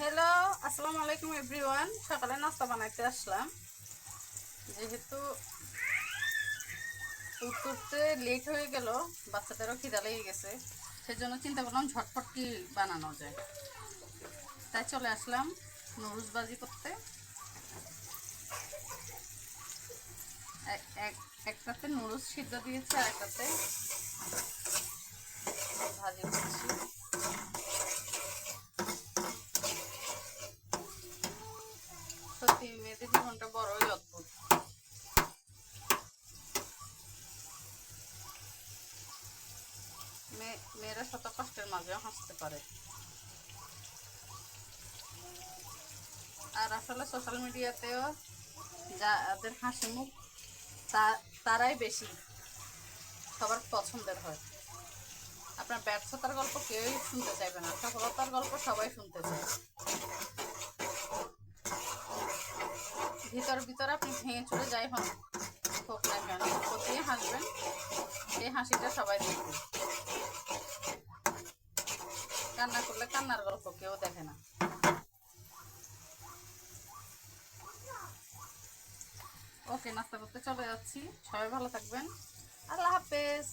Hello আসসালামু আলাইকুম everyone সকালে নাস্তা বানাইতে আসলাম। যেহেতু উঠতে লেট হয়ে গেল, বাচ্চাদেরও খিদা লেগে গেছে, সেজন্য চিন্তা করলাম ঝটপট কি বানানো যায়। তাই চলে আসলাম নুডলস বাজি করতে। এক- এক- একটাতে নুডলস সিদ্ধ দিয়েছে আর একটাতে ভাজি মেয়েদের জীবনটা বড়ই অদ্ভুত মেয়ে- মেয়েরা শত কষ্টের মাঝেও হাসতে পারে। আর আসলে সোশ্যাল মিডিয়াতেও যাদের হাসি মুখ তারাই বেশি সবার পছন্দের হয়। আপনার ব্যর্থতার গল্প কেউই শুনতে চাইবে না, সফলতার গল্প সবাই শুনতে চায়। ভিতর ভিতর আপনি ভেঙে চলে যাই হন হোক না কেন প্রতিদিন হাসবেন সেই হাসিটা সবাই দেখবে। কান্না করলে কান্নার গল্প কেউ দেখে না। ওকে, নাস্তা করতে চলে যাচ্ছি। সবাই ভালো থাকবেন। আল্লাহ হাফেজ।